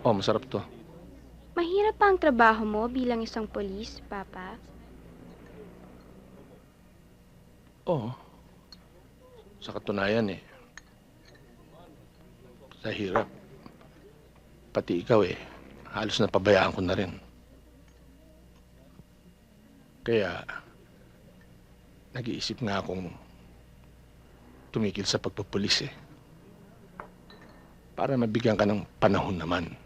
Oh, masarap to. Mahirap pa ang trabaho mo bilang isang polis, Papa. Oo. Sa katunayan eh. Sa hirap. Pati ikaw eh. Halos napabayaan ko na rin. Kaya, nag-iisip nga akong tumigil sa pagpapulis eh. Para mabigyan ka ng panahon naman.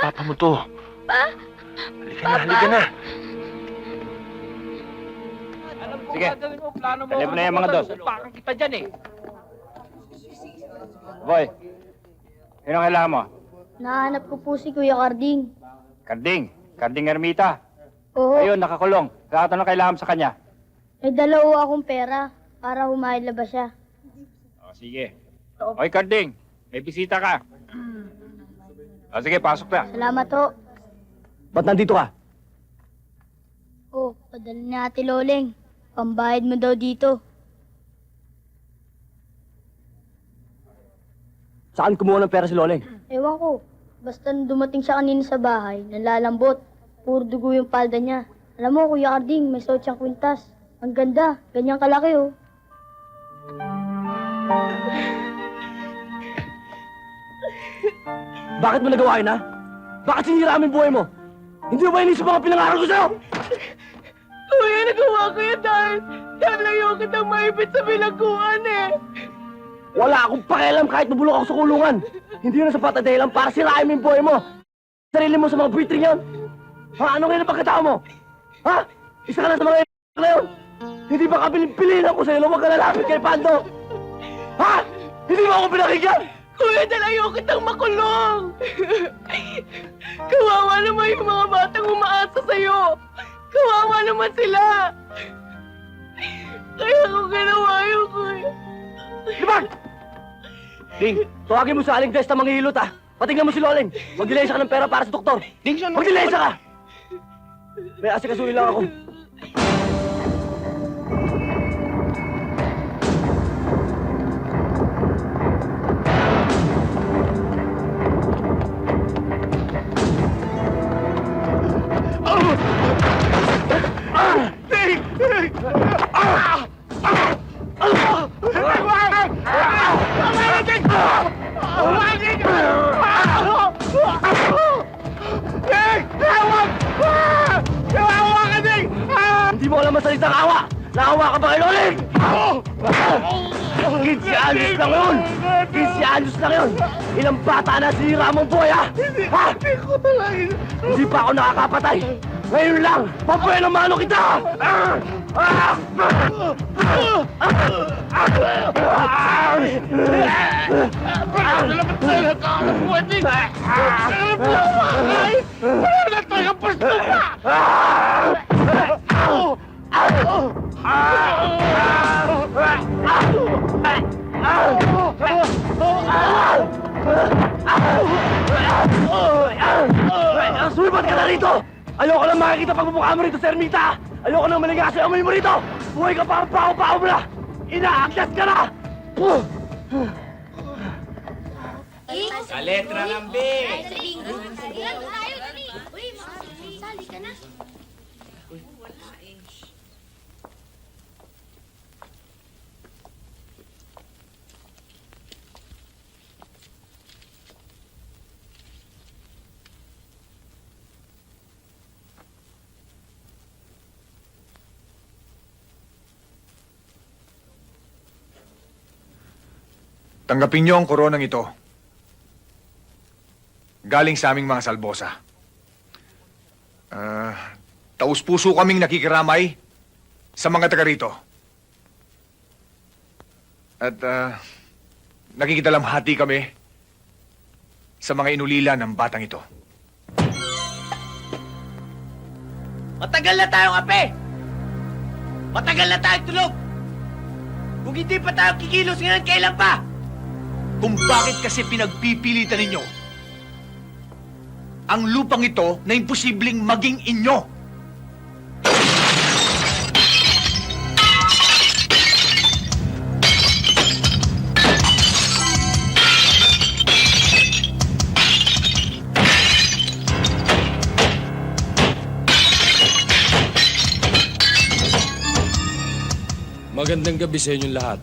Papa mo to. Pa? Halika na, halika na. Sige. Dali mo na yung mga dos. Parang kita dyan eh. Boy, sino ang kailangan mo? Nahanap ko po si Kuya Carding. Karding. Karding Ermita. Oo, Ayun, nakakulong. Lahat ano kailangan mo sa kanya? may dalawa akong pera para humahilabas siya. O, sige. Oy, Karding. May bisita ka. O, sige, pasok na. Salamat ho. Ba't nandito ka? Oh, padala ni Ate Loleng. Pambayad mo daw dito. Saan kumuha ng pera si Loleng? Ewan ko. Basta nung dumating siya kanina sa bahay, nalalambot. Puro dugo yung palda niya. Alam mo, Kuya Carding, may suot siyang kwintas. Ang ganda. Ganyang kalaki, oh. Bakit mo nagawa yun, ha? Bakit sinira ang buhay mo? Hindi mo ba inisip mga pinangaral ko sa'yo? Kuya, nagawa ko yan dahil dahil ayaw kitang maipit sa bilangguan eh. Wala akong pakialam kahit mabulok ako sa kulungan. Hindi yun ang sapat na dahilan para sirain mo yung buhay mo. Sarili mo sa mga buitring yan. Ha? Ano ngayon ang pagkatao mo? Ha? Isa ka lang sa mga na yun. Hindi ba kabilin-pilinan ko sa'yo huwag ka lalapit kay Pando? Ha? Hindi mo ako pinakinggan? Kuya, dahil ayaw kitang makulong. Kawawa naman yung mga batang umaasa sa'yo. Kawawa naman sila. Kaya ko ginawa yun, kuya. Libag! Ding, tawagin mo sa aling Desta manghihilot ha. Patingnan mo si Loleng. Magdilesa ka ng pera para sa doktor. Ding, siya Magdilesa ka! May asikasuhin lang ako. Mo alam ang salitang awa! Naawa ka ba kay Loleng? 15 anyos lang yun! 15 anyos lang yun! Ilang bata na sinira mong buhay, ha? Ha? Hindi ko talaga... Hindi pa ako nakakapatay! Ngayon lang, pabuhay ng mano kita! Ah! Ah! Sumipat ka na rito! Ayoko lang makikita pagmumukha mo rito, Sir Mita! Ayoko nang malinga sa amoy mo rito! Buhay ka pa ang pao-pao mo na! Inaakyat ka na! Sa letra ng B. Sali ka na. Tanggapin niyo ang koronang ito. Galing sa aming mga salbosa. Ah, taus-puso kaming nakikiramay sa mga taga rito. At ah, nakikidalamhati kami sa mga inulila ng batang ito. Matagal na tayong ape! Matagal na tayong tulog! Kung hindi pa tayo kikilos ngayon, kailan pa? Kung bakit kasi pinagpipilitan ninyo ang lupang ito na imposibleng maging inyo. Magandang gabi sa inyong lahat.